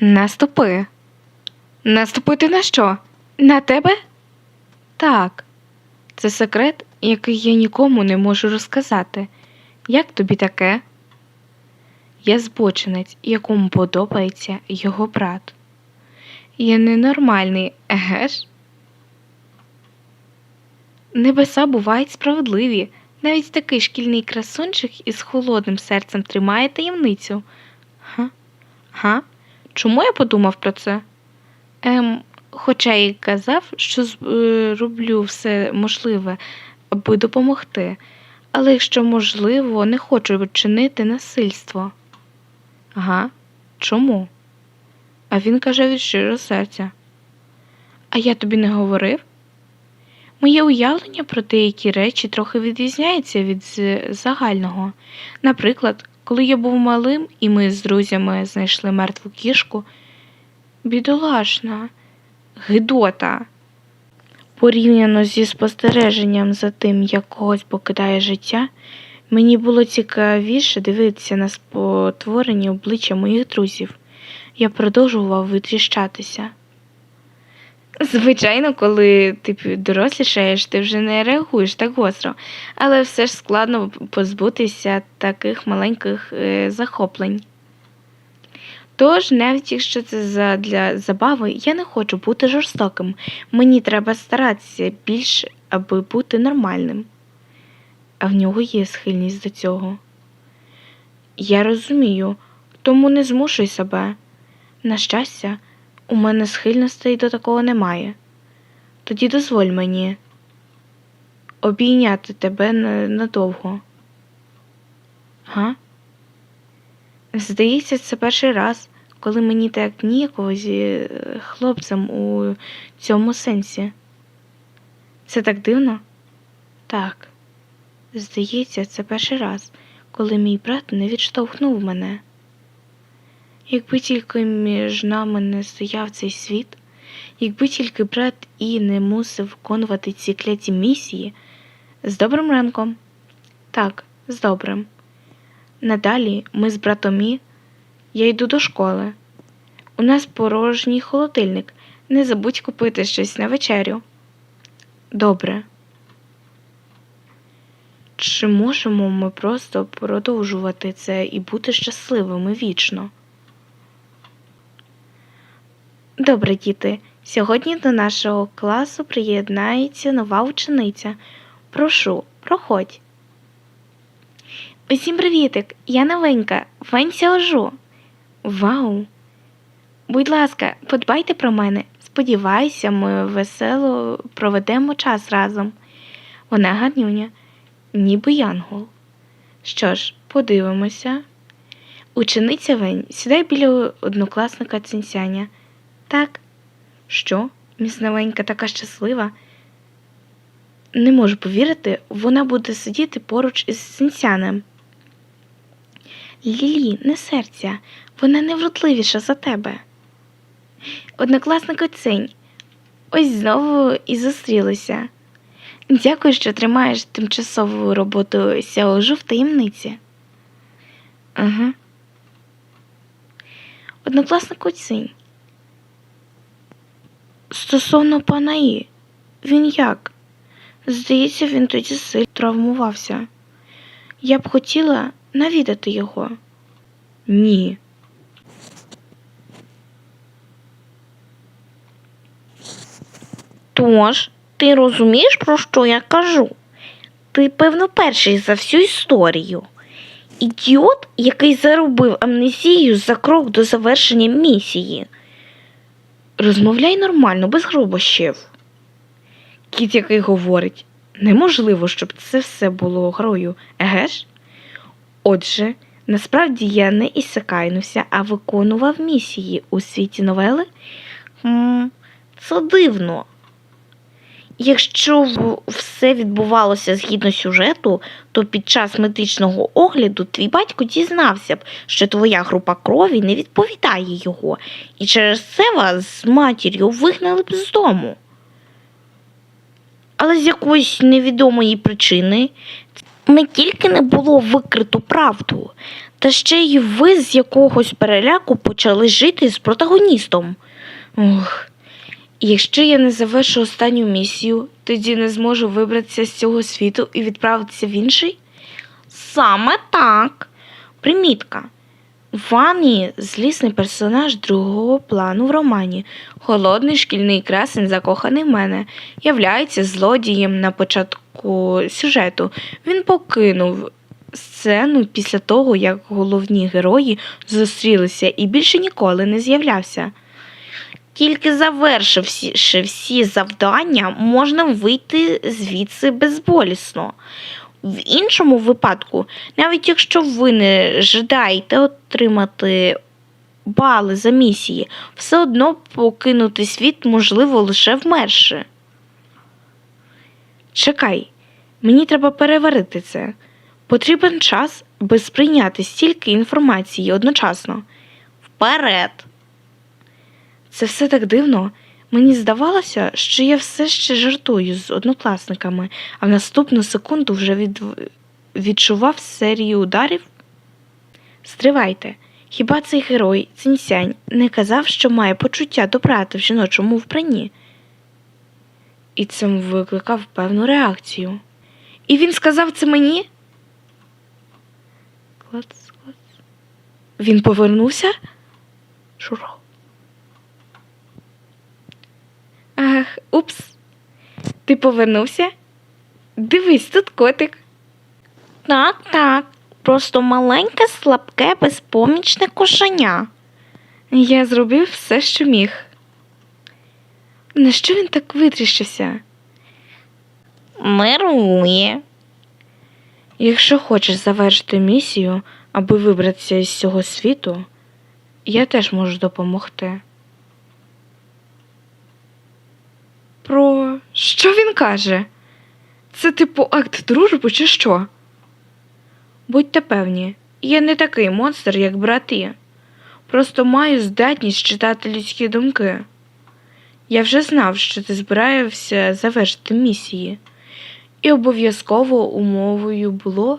Наступи. Наступити на що? На тебе? Так. Це секрет, який я нікому не можу розказати. Як тобі таке? Я збочинець, якому подобається його брат. Я ненормальний, еге ж? Небеса бувають справедливі. Навіть такий шкільний красунчик із холодним серцем тримає таємницю. Га? Га? Чому я подумав про це? Ем, хоча й казав, що е, роблю все можливе, аби допомогти, але якщо можливо, не хочу чинити насильство. Ага, чому? А він каже від щирого серця. А я тобі не говорив? Моє уявлення про деякі речі трохи відрізняється від загального. Наприклад, коли я був малим і ми з друзями знайшли мертву кішку, бідолашна, гидота. Порівняно зі спостереженням за тим, як когось покидає життя, мені було цікавіше дивитися на спотворені обличчя моїх друзів. Я продовжував витріщатися. Звичайно, коли ти дорослішаєш, ти вже не реагуєш так гостро, але все ж складно позбутися таких маленьких е, захоплень. Тож, навіть якщо це для забави, я не хочу бути жорстоким. Мені треба старатися більше, аби бути нормальним. А в нього є схильність до цього. Я розумію, тому не змушуй себе. На щастя, у мене схильностей до такого немає. Тоді дозволь мені обійняти тебе надовго. Га? Здається, це перший раз, коли мені так ніяково зі е, хлопцем у цьому сенсі. Це так дивно? Так. Здається, це перший раз, коли мій брат не відштовхнув мене. Якби тільки між нами не стояв цей світ, якби тільки брат І не мусив виконувати ці кляті місії, з добрим ранком. Так, з добрим. Надалі ми з братом І, я йду до школи. У нас порожній холодильник. Не забудь купити щось на вечерю. Добре. Чи можемо ми просто продовжувати це і бути щасливими вічно? Добре, діти. Сьогодні до нашого класу приєднається нова учениця. Прошу, проходь. Усім привітик! Я новенька, Вань Сяожу. Вау! Будь ласка, подбайте про мене. Сподіваюся, ми весело проведемо час разом. Вона гарнюня, ніби янгол. Що ж, подивимося. Учениця Вень, сідай біля однокласника Цинсяня. Так. Що? Міс новенька така щаслива. Не можу повірити, вона буде сидіти поруч із Цинсянем. Лілі, не серця, вона невротливіша за тебе. Однокласник оцень. Ось знову і зустрілися. Дякую, що тримаєш тимчасову роботу Сяожу в таємниці. Ага. Однокласник оцінь. Стосовно пана І, він як? Здається, він тоді сильно травмувався. Я б хотіла навідати його. Ні. Тож, ти розумієш, про що я кажу? Ти, певно, перший за всю історію. Ідіот, який заробив амнезію за крок до завершення місії. Розмовляй нормально, без грубощів. Кіт, який говорить, неможливо, щоб це все було грою, еге ж? Отже, насправді я не ісакайнувся, а виконував місії у світі новели. Це дивно. Якщо все відбувалося згідно сюжету, то під час медичного огляду твій батько дізнався б, що твоя група крові не відповідає його, і через це вас з матір'ю вигнали б з дому. Але з якоїсь невідомої причини не тільки не було викрито правду, Та ще й ви з якогось переляку почали жити з протагоністом. Ох. Якщо я не завершу останню місію, тоді не зможу вибратися з цього світу і відправитися в інший? Саме так. Примітка. Вані злісний персонаж другого плану в романі. Холодний шкільний красень, закоханий в мене, являється злодієм на початку сюжету. Він покинув сцену після того, як головні герої зустрілися і більше ніколи не з'являвся. Тільки завершивши всі завдання, можна вийти звідси безболісно. В іншому випадку, навіть якщо ви не жадаєте отримати бали за місії, все одно покинути світ можливо лише вмерши. Чекай, мені треба переварити це. Потрібен час, аби сприйняти стільки інформації одночасно. Вперед! Це все так дивно. Мені здавалося, що я все ще жартую з однокласниками, а в наступну секунду вже від... відчував серію ударів. Стривайте, хіба цей герой Цінсянь не казав, що має почуття добрати в жіночому вбранні? І це викликав певну реакцію. І він сказав це мені? Клац, клац. Він повернувся? Шурх. Ах, упс. Ти повернувся? Дивись, тут котик. Так, так, просто маленьке, слабке, безпомічне кошеня. Я зробив все, що міг. На що він так витріщився? Нервує. Якщо хочеш завершити місію, аби вибратися із цього світу, я теж можу допомогти. Про що він каже? Це типу акт дружби чи що? Будьте певні, я не такий монстр, як брати. Просто маю здатність читати людські думки. Я вже знав, що ти збираєшся завершити місії, і обов'язково умовою було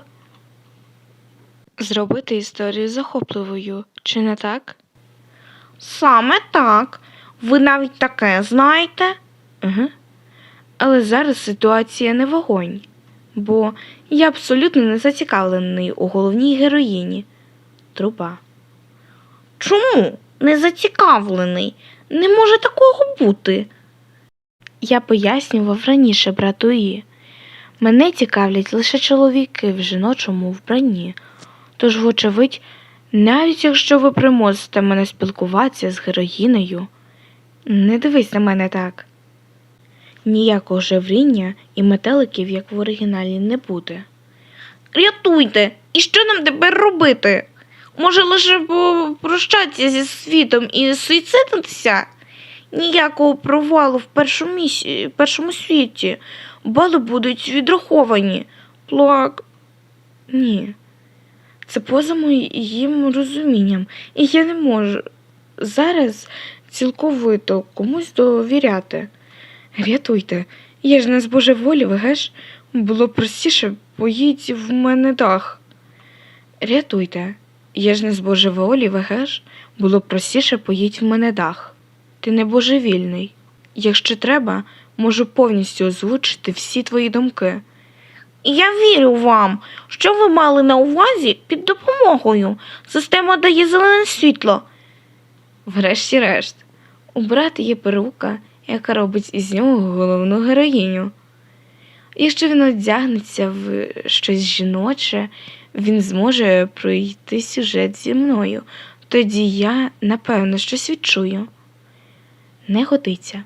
зробити історію захопливою, чи не так? Саме так. Ви навіть таке знаєте? Угу. Але зараз ситуація не вогонь, бо я абсолютно не зацікавлений у головній героїні. Труба. Чому? Не зацікавлений. Не може такого бути. Я пояснював раніше братуї. Мене цікавлять лише чоловіки в жіночому вбранні. Тож, вочевидь, навіть якщо ви примусите мене спілкуватися з героїнею, не дивись на мене так. Ніякого жевріння і метеликів, як в оригіналі, не буде. Рятуйте! І що нам тепер робити? Може, лише попрощатися зі світом і суїцидитися? Ніякого провалу в першому, місі... першому світі. Бали будуть відраховані. Плак. Ні. Це поза моїм розумінням, і я не можу зараз цілковито комусь довіряти. Рятуйте, я ж не збожеволів, геш? Було простіше поїдь в мене дах. Рятуйте, я ж не збожеволів, геш? Було простіше поїдь в мене дах. Ти не божевільний. Якщо треба, можу повністю озвучити всі твої думки. Я вірю вам. Що ви мали на увазі під допомогою? Система дає зелене світло. Врешті-решт, у брата є перука, яка робить із нього головну героїню. Якщо він одягнеться в щось жіноче, він зможе пройти сюжет зі мною. Тоді я, напевно, щось відчую. Не годиться,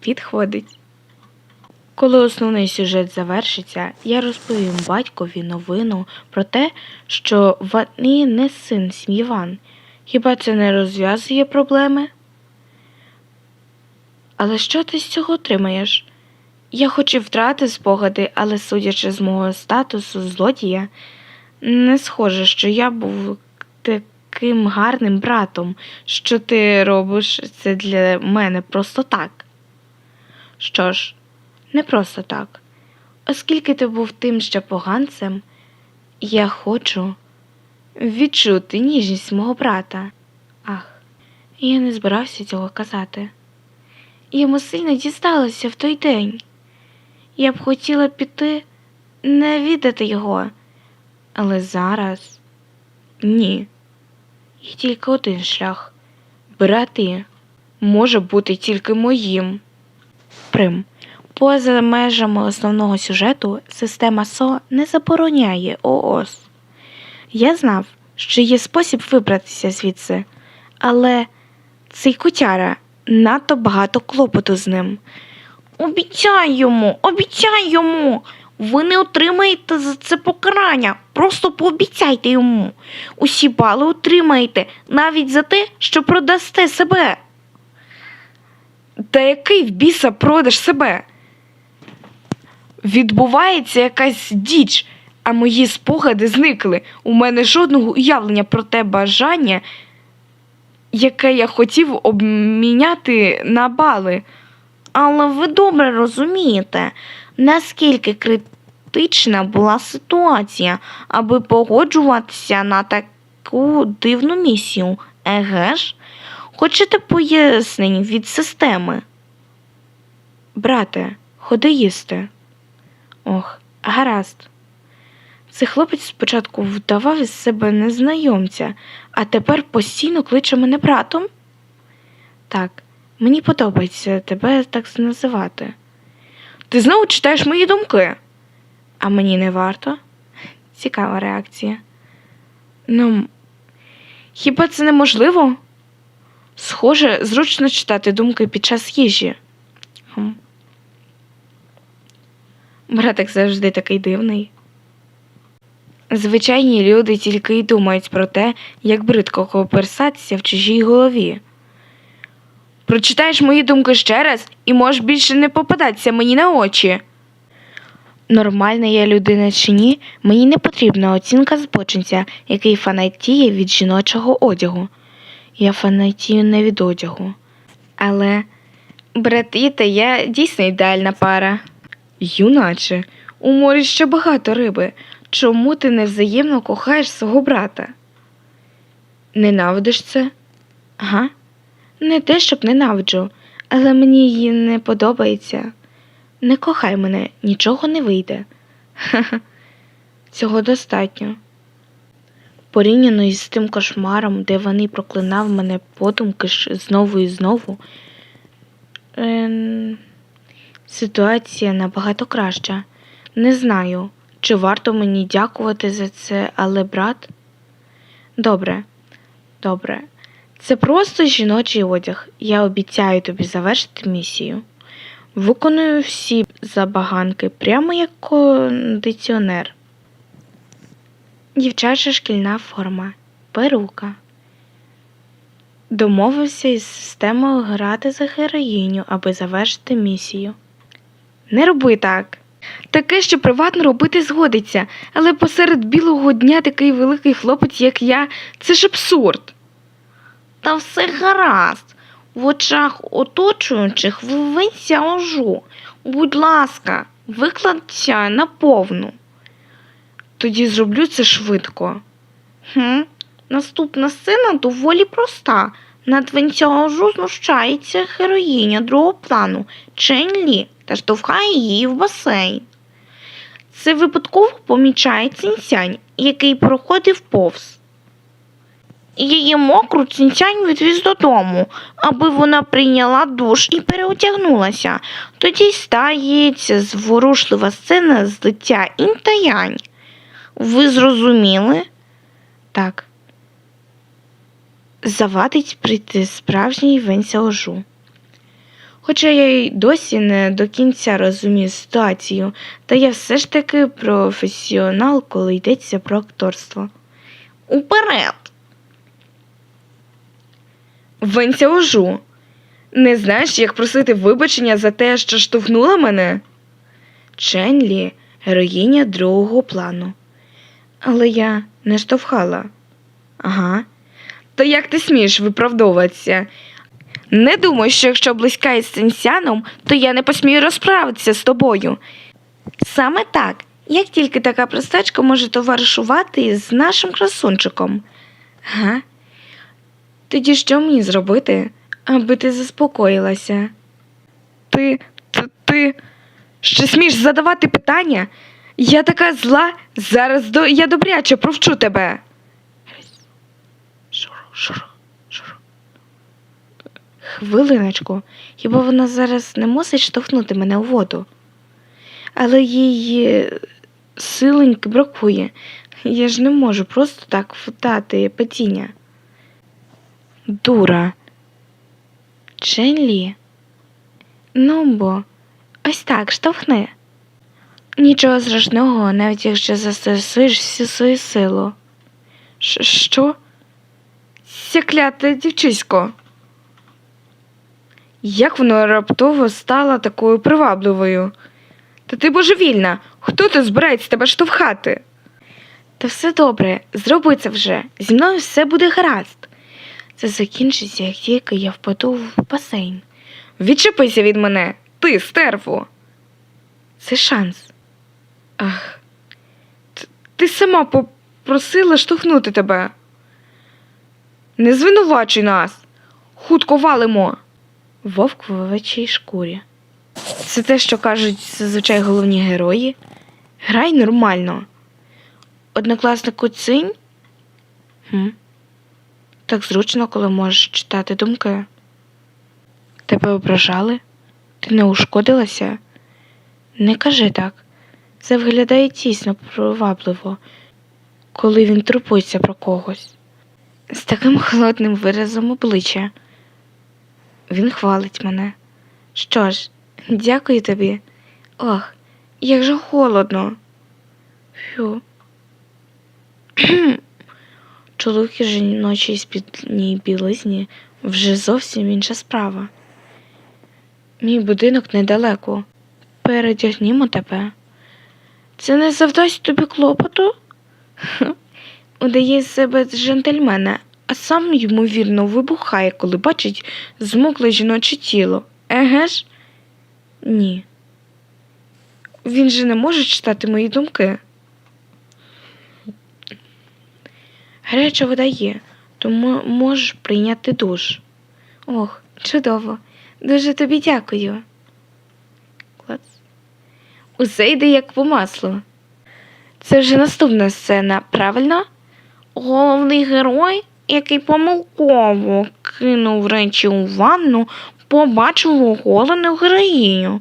підходить. Коли основний сюжет завершиться, я розповім батькові новину про те, що Ватні не син сім'ї Ван. Хіба це не розв'язує проблеми? Але що ти з цього отримаєш? Я хоч і втратив спогади, але судячи з мого статусу злодія, не схоже, що я був таким гарним братом, що ти робиш це для мене просто так. Що ж, не просто так. Оскільки ти був тим ще поганцем, я хочу, відчути ніжність мого брата. Ах, я не збирався цього казати. Йому сильно дісталося в той день. Я б хотіла піти, не віддати його, але зараз ні. Є тільки один шлях брати може бути тільки моїм. Прим. Поза межами основного сюжету система СО не забороняє ООС. Я знав, що є спосіб вибратися звідси, але цей кутяра надто багато клопоту з ним. Обіцяй йому, обіцяй йому. Ви не отримаєте за це покарання. Просто пообіцяйте йому. Усі бали отримаєте навіть за те, що продасте себе. Та який в біса продаж себе? Відбувається якась діч, а мої спогади зникли. У мене жодного уявлення про те бажання, яке я хотів обміняти на бали. Але ви добре розумієте, наскільки критична була ситуація, аби погоджуватися на таку дивну місію. Еге ж? Хочете пояснень від системи? Брате, ходи їсти. Ох, гаразд. Цей хлопець спочатку вдавав із себе незнайомця, а тепер постійно кличе мене братом. Так, мені подобається тебе так називати. Ти знову читаєш мої думки, а мені не варто. Цікава реакція. Ну, хіба це неможливо? Схоже, зручно читати думки під час їжі. Братик завжди такий дивний. Звичайні люди тільки й думають про те, як бридко коперсатися в чужій голові. Прочитаєш мої думки ще раз і можеш більше не попадатися мені на очі. Нормальна я людина чи ні, мені не потрібна оцінка збочинця, який фанатіє від жіночого одягу. Я фанатію не від одягу. Але брати та я дійсно ідеальна пара. Юначе, у морі ще багато риби. Чому ти невзаємно кохаєш свого брата? Ненавидиш це? Ага. Не те, щоб ненавиджу, але мені її не подобається. Не кохай мене, нічого не вийде. Ха-ха. Цього достатньо. Порівняно із тим кошмаром, де вони проклинав мене подумки ж знову і знову. Ем... Ситуація набагато краща. Не знаю, чи варто мені дякувати за це, але брат. Добре, добре. Це просто жіночий одяг. Я обіцяю тобі завершити місію. Виконую всі забаганки, прямо як кондиціонер. Дівчача шкільна форма, перука. Домовився із системою грати за героїню, аби завершити місію. Не роби так. Таке, що приватно робити згодиться, але посеред білого дня такий великий хлопець, як я, це ж абсурд. Та все гаразд. В очах оточуючих вивинься ожу. Будь ласка, викладься наповну. Тоді зроблю це швидко. Хм? Наступна сцена доволі проста. Над Венцяожу знущається героїня другого плану Чен Лі та штовхає її в басейн. Це випадково помічає цінцянь, який проходив повз. Її мокру цінцянь відвіз додому, аби вона прийняла душ і переодягнулася. Тоді стається зворушлива сцена злиття інь та янь. Ви зрозуміли? Так. Завадить прийти справжній Венсяожу. Хоча я й досі не до кінця розумію ситуацію, та я все ж таки професіонал, коли йдеться про акторство. Уперед! Венсяожу, не знаєш, як просити вибачення за те, що штовхнула мене? Ченлі героїня другого плану. Але я не штовхала. Ага. Та як ти смієш виправдовуватися? Не думаю, що якщо близька із Сенсяном, то я не посмію розправитися з тобою. Саме так, Як тільки така простачка може товаришувати з нашим красунчиком? Га? Тоді що мені зробити, аби ти заспокоїлася? Ти, ти, ти ще смієш задавати питання? Я така зла, зараз до, я добряче провчу тебе. Шур, шур, шур. Хвилиночку, хіба вона зараз не мусить штовхнути мене у воду? Але е, силеньки бракує. Я ж не можу просто так вдати падіння. Дура. Ченлі. Ну бо, ось так штовхни. Нічого страшного, навіть якщо застосуєш всю свою силу. Ш- Що? Ця кляте дівчисько. Як воно раптово стала такою привабливою? Та ти божевільна. Хто тут збирається тебе штовхати? Та все добре, зроби це вже. Зі мною все буде гаразд. Це закінчиться, як тільки я впаду в басейн. Відчепися від мене, ти, стерво. Це шанс. Ах. Т- Ти сама попросила штовхнути тебе. Не звинувачуй нас. Хутко валимо. Вовк в овечій шкурі. Це те, що кажуть зазвичай головні герої. Грай нормально. Однокласнику цинь? Хм. Так зручно, коли можеш читати думки. Тебе ображали? Ти не ушкодилася? Не кажи так. Це виглядає тісно привабливо, коли він турбується про когось. З таким холодним виразом обличчя. Він хвалить мене. Що ж, дякую тобі. Ох, як же холодно. Фу. Чоловіки жіночій спідній білизні вже зовсім інша справа. Мій будинок недалеко. Передягнімо тебе. Це не завдасть тобі клопоту? Удає себе джентльмена, а сам, ймовірно, вибухає, коли бачить змокле жіноче тіло. Еге ж? Ні. Він же не може читати мої думки. Гаряча вода є, тому можеш прийняти душ. Ох, чудово. Дуже тобі дякую. Клац. Усе йде як по маслу. Це вже наступна сцена, правильно? Головний герой, який помилково кинув речі у ванну, побачив оголену героїню.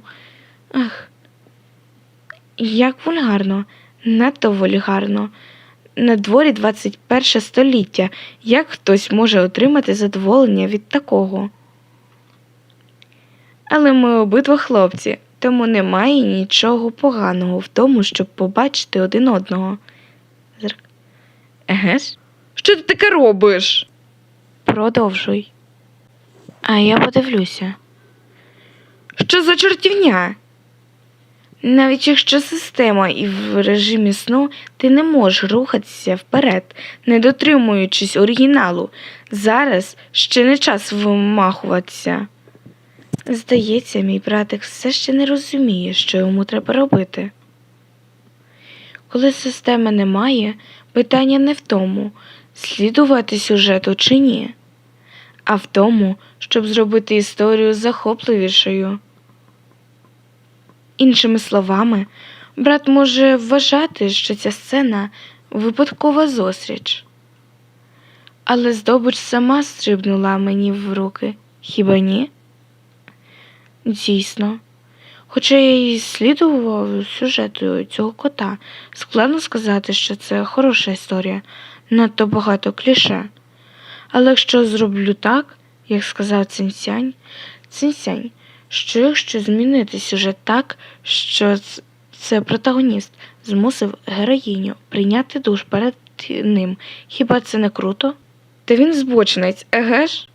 Ах, як вульгарно, надто вульгарно. На дворі 21 століття. Як хтось може отримати задоволення від такого? Але ми обидва хлопці, тому немає нічого поганого в тому, щоб побачити один одного. Еге ж? Що ти таке робиш? Продовжуй. А я подивлюся. Що за чортівня? Навіть якщо система і в режимі сну ти не можеш рухатися вперед, не дотримуючись оригіналу, зараз ще не час вимахуватися. Здається, мій братик все ще не розуміє, що йому треба робити. Коли системи немає, питання не в тому, слідувати сюжету чи ні, а в тому, щоб зробити історію захопливішою. Іншими словами, брат може вважати, що ця сцена випадкова зустріч. Але здобич сама стрибнула мені в руки, хіба ні? Дійсно. Хоча я і слідував сюжету цього кота, складно сказати, що це хороша історія, надто багато кліше. Але якщо зроблю так, як сказав Цинсянь, Цинсянь, що якщо змінити сюжет так, що це протагоніст змусив героїню прийняти душ перед ним, хіба це не круто? Та він збочинець, еге ж?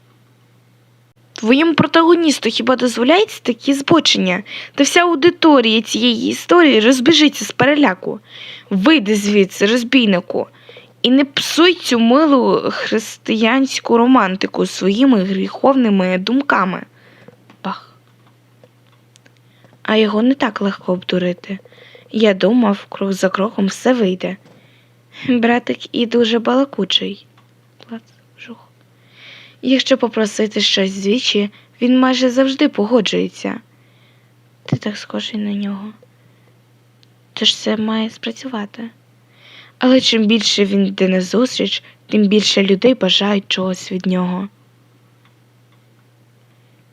Твоєму протагоністу хіба дозволяється такі збочення? Та вся аудиторія цієї історії розбіжиться з переляку. Вийди звідси, розбійнику, і не псуй цю милу християнську романтику своїми гріховними думками. Бах. А його не так легко обдурити. Я думав, крок за кроком все вийде. Братик і дуже балакучий. Якщо попросити щось двічі, він майже завжди погоджується. Ти так схожий на нього. Тож це має спрацювати. Але чим більше він йде на зустріч, тим більше людей бажають чогось від нього.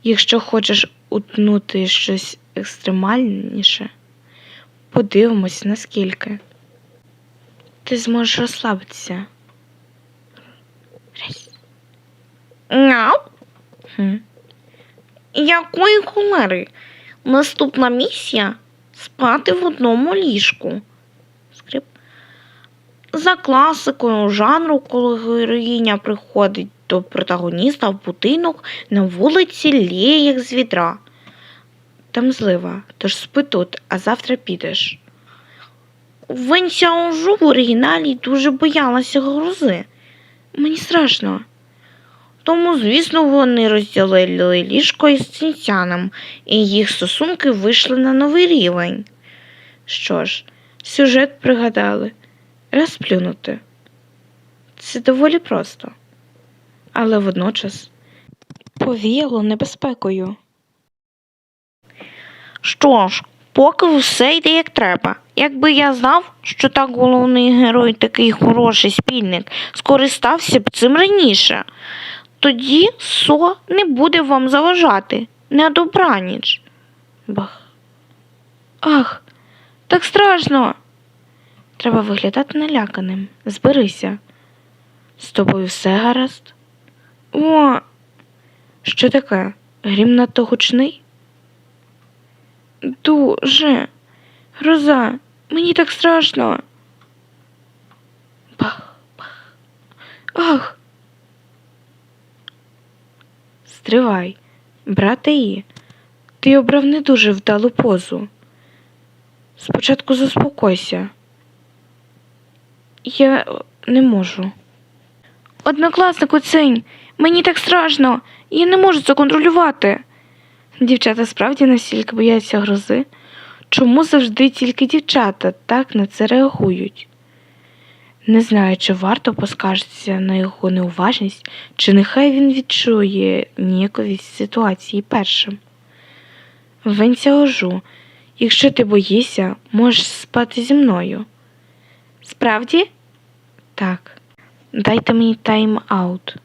Якщо хочеш утнути щось екстремальніше, подивимось, наскільки. Ти зможеш розслабитися. Хм. Якої холери? Наступна місія спати в одному ліжку. Скрип. За класикою жанру, коли героїня приходить до протагоніста в будинок на вулиці лє як з відра. Там злива, тож спи тут, а завтра підеш. Вень Сяожу в оригіналі дуже боялася грози. Мені страшно. Тому, звісно, вони розділили ліжко із цінцяном, і їх стосунки вийшли на новий рівень. Що ж, сюжет пригадали. Розплюнути. Це доволі просто. Але водночас повіяло небезпекою. Що ж, поки все йде як треба. Якби я знав, що так головний герой такий хороший спільник, скористався б цим раніше. Тоді со не буде вам заважати. На добраніч. Бах. Ах, так страшно. Треба виглядати наляканим. Зберися. З тобою все гаразд? О, що таке? Грім надто гучний? Дуже. Гроза, мені так страшно. Бах, бах. Ах. Стривай, брате І, ти обрав не дуже вдалу позу. Спочатку заспокойся. Я не можу. Однокласнику цинь, мені так страшно, я не можу це контролювати. Дівчата справді настільки бояться грози. Чому завжди тільки дівчата так на це реагують? Не знаю, чи варто поскаржитися на його неуважність, чи нехай він відчує ніяковість ситуації першим. Венця ожу, якщо ти боїшся, можеш спати зі мною. Справді? Так. Дайте мені тайм-аут.